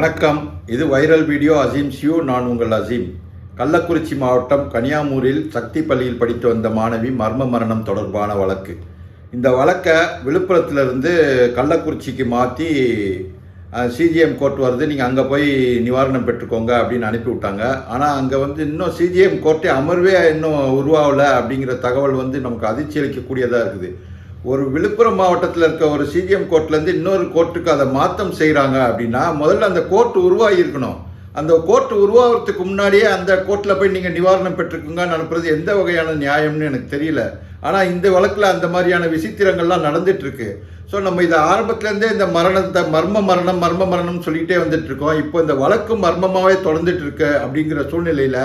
வணக்கம். இது viral video Azeem see you நான் உங்கள் அசீம். கள்ளக்குறிச்சி மாவட்டம் கனியாமூரில் சக்தி பள்ளியில் படித்து வந்த மாணவி மர்ம மரணம் தொடர்பான வழக்கு. இந்த வழக்கை விழுப்புரத்திலிருந்து கள்ளக்குறிச்சிக்கு மாற்றி சிஜிஎம் கோர்ட் வருது. நீங்கள் அங்கே போய் நிவாரணம் பெற்றுக்கோங்க அப்படின்னு அனுப்பிவிட்டாங்க. ஆனால் அங்கே வந்து இன்னும் சிஜிஎம் கோர்ட்டே அமர்வே இன்னும் உருவாகலை அப்படிங்கிற தகவல் வந்து நமக்கு அதிர்ச்சி அளிக்கக்கூடியதாக இருக்குது. ஒரு விழுப்புரம் மாவட்டத்தில் இருக்க ஒரு சிஜிஎம் கோர்ட்லேருந்து இன்னொரு கோர்ட்டுக்கு அதை மாற்றம் செய்கிறாங்க அப்படின்னா முதல்ல அந்த கோர்ட் உருவாகியிருக்கணும் அந்த கோர்ட் உருவாகிறதுக்கு முன்னாடியே அந்த கோர்ட்டில் போய் நீங்கள் நிவாரணம் பெற்றுக்குங்கன்னு அனுப்புறது எந்த வகையான நியாயம்னு எனக்கு தெரியல. ஆனால் இந்த வழக்கில் அந்த மாதிரியான விசித்திரங்கள்லாம் நடந்துட்டுருக்கு. ஸோ நம்ம இதை ஆரம்பத்துலேருந்தே இந்த மரணத்தை மர்ம மரணம் மர்ம மரணம் சொல்லிகிட்டே வந்துட்டுருக்கோம். இப்போ இந்த வழக்கு மர்மமாகவே தொடர்ந்துட்டு இருக்கு அப்படிங்கிற சூழ்நிலையில்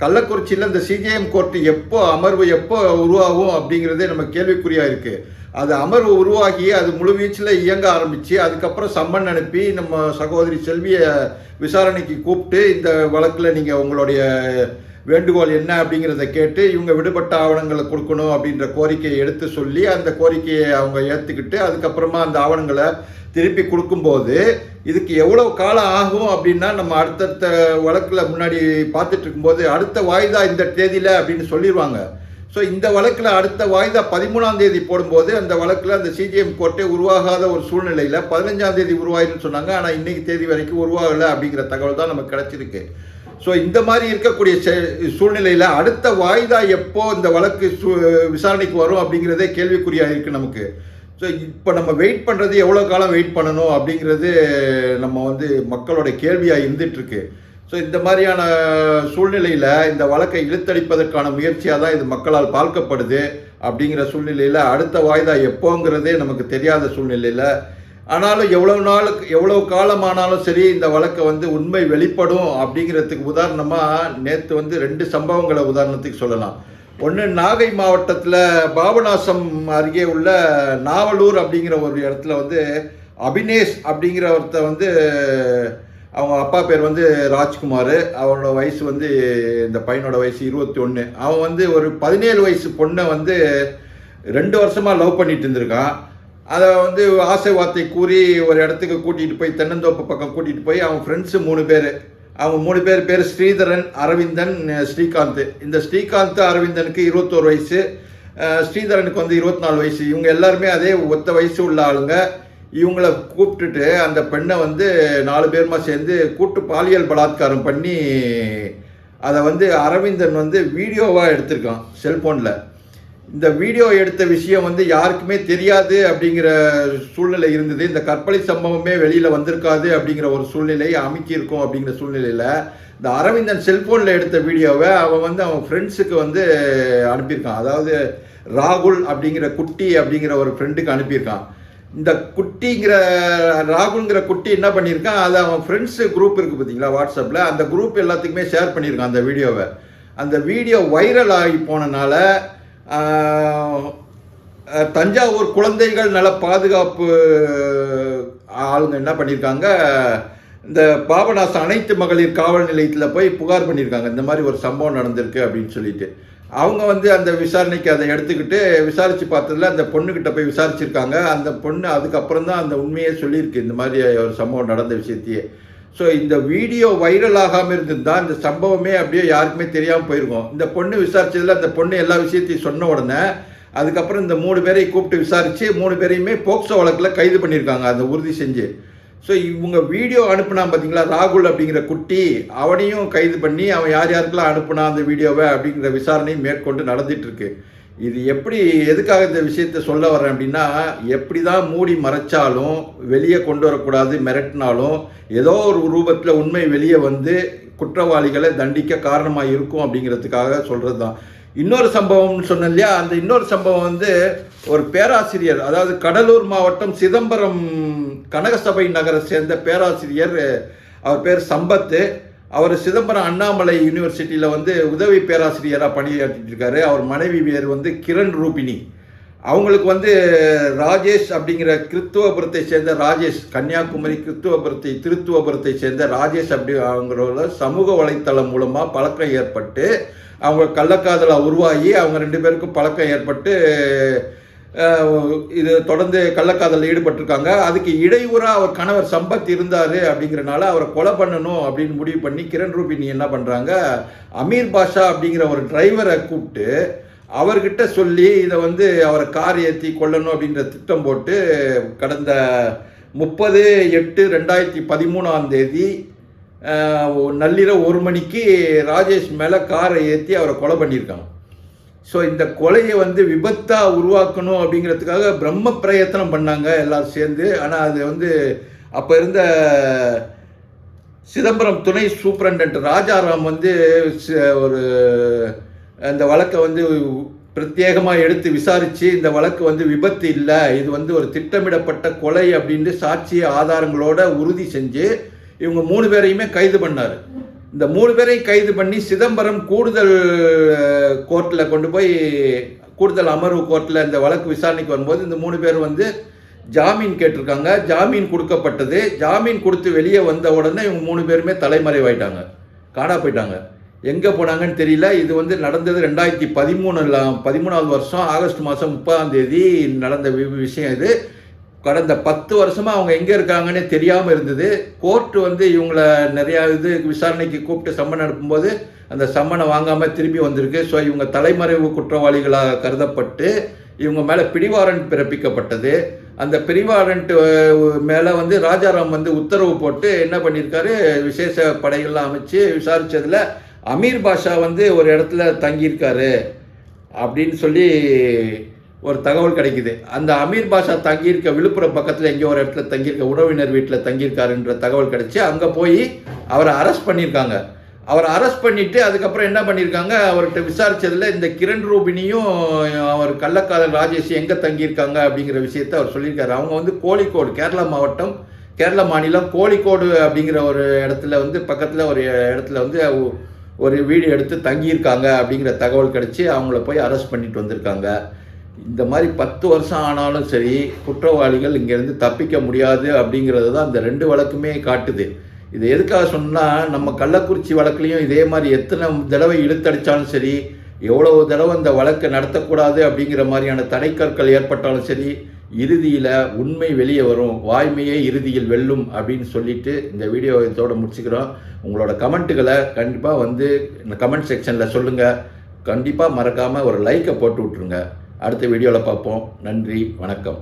கள்ளக்குறிச்சியில் இந்த சிஜிஎம் கோர்ட்டு எப்போ அமர்வு எப்போ உருவாகும் அப்படிங்கிறதே நம்ம கேள்விக்குறியாக இருக்குது அது அமர்வு உருவாகி அது முழுவீச்சில் இயங்க ஆரம்பித்து அதுக்கப்புறம் சம்மன் அனுப்பி நம்ம சகோதரி செல்வியை விசாரணைக்கு கூப்பிட்டு இந்த வழக்கில் நீங்கள் உங்களுடைய வேண்டுகோள் என்ன அப்படிங்கிறத கேட்டு இவங்க விடுபட்ட ஆவணங்களை கொடுக்கணும் அப்படின்ற கோரிக்கையை எடுத்து சொல்லி அந்த கோரிக்கையை அவங்க ஏற்றுக்கிட்டு அதுக்கப்புறமா அந்த ஆவணங்களை திருப்பி கொடுக்கும்போது இதுக்கு எவ்வளோ காலம் ஆகும் அப்படின்னா நம்ம அடுத்தடுத்த வழக்கில் முன்னாடி பார்த்துட்டு இருக்கும்போது அடுத்த வாய்தா இந்த தேதியில் அப்படின்னு சொல்லிடுவாங்க ஸோ இந்த வழக்கில் அடுத்த வாய்தா பதிமூணாம் தேதி போடும்போது அந்த வழக்கில் அந்த சிஜிஎம் கோர்ட்டே உருவாகாத ஒரு சூழ்நிலையில் பதினஞ்சாம் தேதி உருவாயிருன்னு சொன்னாங்க. ஆனால் இன்னைக்கு தேதி வரைக்கும் உருவாகலை அப்படிங்கிற தகவல் தான் நமக்கு கிடைச்சிருக்கு. ஸோ இந்த மாதிரி இருக்கக்கூடிய சூழ்நிலையில் அடுத்த வாய்தா எப்போ இந்த வழக்கு விசாரணைக்கு வரும் அப்படிங்கிறதே கேள்விக்குறியாக இருக்குது நமக்கு. ஸோ இப்போ நம்ம வெயிட் பண்ணுறது எவ்வளோ காலம் வெயிட் பண்ணணும் அப்படிங்கிறது நம்ம வந்து மக்களோட கேள்வியாக இருந்துகிட்ருக்கு ஸோ இந்த மாதிரியான சூழ்நிலையில் இந்த வழக்கை இழுத்தடிப்பதற்கான முயற்சியாக தான் இது மக்களால் பார்க்கப்படுது அப்படிங்கிற சூழ்நிலையில் அடுத்த வாய்தா எப்போங்கிறதே நமக்கு தெரியாத சூழ்நிலையில். ஆனாலும் எவ்வளோ நாளுக்கு எவ்வளோ காலமானாலும் சரி இந்த வழக்கை வந்து உண்மை வெளிப்படும் அப்படிங்கிறதுக்கு உதாரணமாக நேற்று வந்து ரெண்டு சம்பவங்களை உதாரணத்துக்கு சொல்லலாம். ஒன்று நாகை மாவட்டத்தில் பாபநாசம் அருகே உள்ள நாவலூர் அப்படிங்கிற ஒரு இடத்துல வந்து அபினேஷ் அப்படிங்கிற ஒருத்த வந்து அவங்க அப்பா பேர் வந்து ராஜ்குமார். அவனோட வயசு வந்து இந்த பையனோட வயசு இருபத்தி ஒன்று அவன் வந்து ஒரு பதினேழு வயசு பொண்ணை வந்து ரெண்டு வருஷமாக லவ் பண்ணிட்டு இருந்திருக்கான். அதை வந்து ஆசை வார்த்தை கூறி ஒரு இடத்துக்கு கூட்டிகிட்டு போய் தென்னந்தோப்பு பக்கம் கூட்டிகிட்டு போய் அவன் ஃப்ரெண்ட்ஸு மூணு பேர் அவங்க மூணு பேர் பேர் ஸ்ரீதரன் அரவிந்தன் ஸ்ரீகாந்த். இந்த ஸ்ரீகாந்த் அரவிந்தனுக்கு இருபத்தோரு வயசு. ஸ்ரீதரனுக்கு வந்து இருபத்தி நாலு வயசு. இவங்க எல்லாருமே அதே ஒத்த வயசு உள்ள ஆளுங்க. இவங்கள கூப்பிட்டுட்டு அந்த பெண்ணை வந்து நாலு பேருமா சேர்ந்து கூட்டு பாலியல் பலாத்காரம் பண்ணி அதை வந்து அரவிந்தன் வந்து வீடியோவாக எடுத்திருக்கான் செல்ஃபோனில் இந்த வீடியோ எடுத்த விஷயம் வந்து யாருக்குமே தெரியாது அப்படிங்கிற சூழ்நிலை இருந்தது. இந்த கற்பழி சம்பவமே வெளியில் வந்திருக்காது அப்படிங்கிற ஒரு சூழ்நிலை அமைக்கியிருக்கும் அப்படிங்கிற சூழ்நிலையில் இந்த அரவிந்தன் செல்ஃபோனில் எடுத்த வீடியோவை அவன் வந்து அவன் ஃப்ரெண்ட்ஸுக்கு வந்து அனுப்பியிருக்கான். அதாவது ராகுல் அப்படிங்கிற குட்டி அப்படிங்கிற ஒரு ஃப்ரெண்டுக்கு அனுப்பியிருக்கான். இந்த குட்டிங்கிற ராகுல்ங்கிற குட்டி என்ன பண்ணியிருக்கான்? அது அவன் ஃப்ரெண்ட்ஸு குரூப் இருக்குது பார்த்தீங்களா வாட்ஸ்அப்பில் அந்த குரூப் எல்லாத்துக்குமே ஷேர் பண்ணியிருக்கான் அந்த வீடியோவை. அந்த வீடியோ வைரல் ஆகி போனனால தஞ்சாவூர் குழந்தைகள் நல பாதுகாப்பு ஆளுங்க என்ன பண்ணியிருக்காங்க இந்த பாபநாசம் அனைத்து மகளிர் காவல் நிலையத்தில் போய் புகார் பண்ணியிருக்காங்க இந்த மாதிரி ஒரு சம்பவம் நடந்திருக்கு அப்படின்னு சொல்லிட்டு. அவங்க வந்து அந்த விசாரணைக்கு அதை எடுத்துக்கிட்டு விசாரித்து பார்த்ததில் அந்த பொண்ணுக்கிட்ட போய் விசாரிச்சிருக்காங்க. அந்த பொண்ணு அதுக்கப்புறம் தான் அந்த உண்மையை சொல்லியிருக்கு. இந்த மாதிரி ஒரு சம்பவம் நடந்த விஷயத்தையே. ஸோ இந்த வீடியோ வைரல் ஆகாமல் இருந்திருந்தால் இந்த சம்பவமே அப்படியே யாருக்குமே தெரியாமல் போயிருக்கும். இந்த பொண்ணு விசாரிச்சதில் அந்த பொண்ணு எல்லா விஷயத்தையும் சொன்ன உடனே அதுக்கப்புறம் இந்த மூணு பேரையும் கூப்பிட்டு விசாரித்து மூணு பேரையுமே போக்சோ வழக்கில் கைது பண்ணியிருக்காங்க அந்த உறுதி செஞ்சு. ஸோ இவங்க வீடியோ அனுப்புனா பார்த்தீங்களா ராகுல் அப்படிங்கிற குட்டி அவனையும் கைது பண்ணி அவன் யார் யாருக்கெல்லாம் அனுப்புனா அந்த வீடியோவை அப்படிங்கிற விசாரணையும் மேற்கொண்டு நடந்துட்டு இருக்கு. இது எப்படி எதுக்காக இந்த விஷயத்த சொல்ல வரேன் அப்படின்னா எப்படி தான் மூடி மறைச்சாலும் வெளியே கொண்டு வரக்கூடாது மிரட்டினாலும் ஏதோ ஒரு ரூபத்தில் உண்மை வெளியே வந்து குற்றவாளிகளை தண்டிக்க காரணமாக இருக்கும் அப்படிங்கிறதுக்காக சொல்கிறது தான் இன்னொரு சம்பவம்னு சொன்னேன் இல்லையா? அந்த இன்னொரு சம்பவம் வந்து ஒரு பேராசிரியர் அதாவது கடலூர் மாவட்டம் சிதம்பரம் கனகசபை நகரை சேர்ந்த பேராசிரியர் அவர் பேர் சம்பத்து. அவர் சிதம்பரம் அண்ணாமலை யூனிவர்சிட்டியில் வந்து உதவி பேராசிரியராக பணியாற்றிட்டு இருக்காரு அவர் மனைவி பேர் வந்து கிரண் ரூபினி. அவங்களுக்கு வந்து ராஜேஷ் அப்படிங்கிற கிறித்துவபுரத்தை சேர்ந்த ராஜேஷ் கன்னியாகுமரி கிறித்துவபுரத்தை திருத்துவபுரத்தை சேர்ந்த ராஜேஷ் அப்படி அவங்களோட சமூக வலைத்தளம் மூலமாக பழக்கம் ஏற்பட்டு அவங்க கள்ளக்காதலாக உருவாகி அவங்க ரெண்டு பேருக்கும் பழக்கம் ஏற்பட்டு இது தொடர்ந்து கள்ளக்காதலில் ஈடுபட்டிருக்காங்க. அதுக்கு இடையூறாக அவர் கணவர் சம்பத் இருந்தார் அப்படிங்கிறனால அவரை கொலை பண்ணணும் அப்படின்னு முடிவு பண்ணி கிரண் ரூபினி என்ன பண்ணுறாங்க அமீர் பாஷா அப்படிங்கிற ஒரு டிரைவரை கூப்பிட்டு அவர்கிட்ட சொல்லி இதை வந்து அவரை கார் ஏற்றி கொல்லணும் அப்படின்ற திட்டம் போட்டு கடந்த முப்பது எட்டு ரெண்டாயிரத்தி பதிமூணாம் தேதி நள்ளிரவு ஒரு மணிக்கு ராஜேஷ் மேலே காரை ஏற்றி அவரை கொலை பண்ணியிருக்காங்க. ஸோ இந்த கொலையை வந்து விபத்தாக உருவாக்கணும் அப்படிங்கிறதுக்காக பிரம்ம பிரயத்தனம் பண்ணாங்க எல்லாரும் சேர்ந்து. ஆனால் அது வந்து அப்போ இருந்த சிதம்பரம் துணை சூப்பரண்டன்ட் ராஜாராம் வந்து ச- ஒரு அந்த வழக்கை வந்து பிரத்யேகமாக எடுத்து விசாரித்து இந்த வழக்கு வந்து விபத்து இல்லை இது வந்து ஒரு திட்டமிடப்பட்ட கொலை அப்படின்ட்டு சாட்சி ஆதாரங்களோட உறுதி செஞ்சு இவங்க மூணு பேரையுமே கைது பண்ணார். இந்த மூணு பேரையும் கைது பண்ணி சிதம்பரம் கூடுதல் கோர்ட்டில் கொண்டு போய் கூடுதல் அமர்வு கோர்ட்டில் இந்த வழக்கு விசாரணைக்கு வரும்போது இந்த மூணு பேர் வந்து ஜாமீன் கேட்டிருக்காங்க. ஜாமீன் கொடுக்கப்பட்டது. ஜாமீன் கொடுத்து வெளியே வந்த உடனே இவங்க மூணு பேருமே தலைமறைவாயிட்டாங்க. காணா போயிட்டாங்க. எங்கே போனாங்கன்னு தெரியல. இது வந்து நடந்தது ரெண்டாயிரத்தி பதிமூணு பதிமூணாவது வருஷம் ஆகஸ்ட் மாதம் முப்பதாம் தேதி நடந்த வி- விஷயம் இது. கடந்த பத்து வருஷமா அவங்க எங்கே இருக்காங்கன்னே தெரியாமல் இருந்தது. கோர்ட்டு வந்து இவங்கள நிறையா இது விசாரணைக்கு கூப்பிட்டு சம்மன் அனுப்பும்போது அந்த சம்மனை வாங்காமல் திரும்பி வந்திருக்கு. ஸோ இவங்க தலைமறைவு குற்றவாளிகளாக கருதப்பட்டு இவங்க மேலே பிடிவாரண்ட் பிறப்பிக்கப்பட்டது. அந்த பிடிவாரண்ட் மேலே வந்து ராஜாராம் வந்து உத்தரவு போட்டு என்ன பண்ணியிருக்காரு? விசேஷ படைகள்லாம் அமைச்சு விசாரித்ததில் அமீர் பாஷா வந்து ஒரு இடத்துல தங்கியிருக்காரு. அப்படின்னு சொல்லி ஒரு தகவல் கிடைக்குது. அந்த அமீர் பாஷா தங்கியிருக்க விழுப்புரம் பக்கத்தில் எங்கேயோ ஒரு இடத்துல தங்கியிருக்க உறவினர் வீட்டில் தங்கியிருக்காருன்ற தகவல் கிடைச்சி அங்கே போய் அவரை அரெஸ்ட் பண்ணியிருக்காங்க. அவரை அரெஸ்ட் பண்ணிட்டு அதுக்கப்புறம் என்ன பண்ணியிருக்காங்க? அவர்கிட்ட விசாரிச்சதுல இந்த கிரண் ரூபினியும் அவர் கள்ளக்காதல் ராஜேஷ் எங்கே தங்கியிருக்காங்க அப்படிங்கிற விஷயத்த அவர் சொல்லியிருக்காரு. அவங்க வந்து கோழிக்கோடு கேரளா மாவட்டம் கேரள மாநிலம் கோழிக்கோடு அப்படிங்கிற ஒரு இடத்துல வந்து பக்கத்தில் ஒரு இடத்துல வந்து ஒரு வீடு எடுத்து தங்கியிருக்காங்க அப்படிங்கிற தகவல் கிடச்சி அவங்கள போய் அரெஸ்ட் பண்ணிட்டு வந்திருக்காங்க. இந்த மாதிரி பத்து வருஷம் ஆனாலும் சரி குற்றவாளிகள் இங்கேருந்து தப்பிக்க முடியாது அப்படிங்கிறது தான் இந்த ரெண்டு வழக்குமே காட்டுது. இது எதுக்காக சொன்னால் நம்ம கள்ளக்குறிச்சி வழக்குலையும் இதே மாதிரி எத்தனை தடவை இழுத்தடித்தாலும் சரி எவ்வளவு தடவை இந்த வழக்கை நடத்தக்கூடாது அப்படிங்கிற மாதிரியான தடைக்கற்கள் ஏற்பட்டாலும் சரி இறுதியில் உண்மை வெளியே வரும் வாய்மையே இறுதியில் வெல்லும் அப்படின்னு சொல்லிட்டு இந்த வீடியோ இதோட முடிச்சுக்கிறோம். உங்களோட கமெண்ட்டுகளை கண்டிப்பாக வந்து இந்த கமெண்ட் செக்ஷனில் சொல்லுங்கள் கண்டிப்பாக மறக்காமல் ஒரு லைக்கை போட்டு விட்ருங்க அடுத்த வீடியோவில் பார்ப்போம். நன்றி வணக்கம்.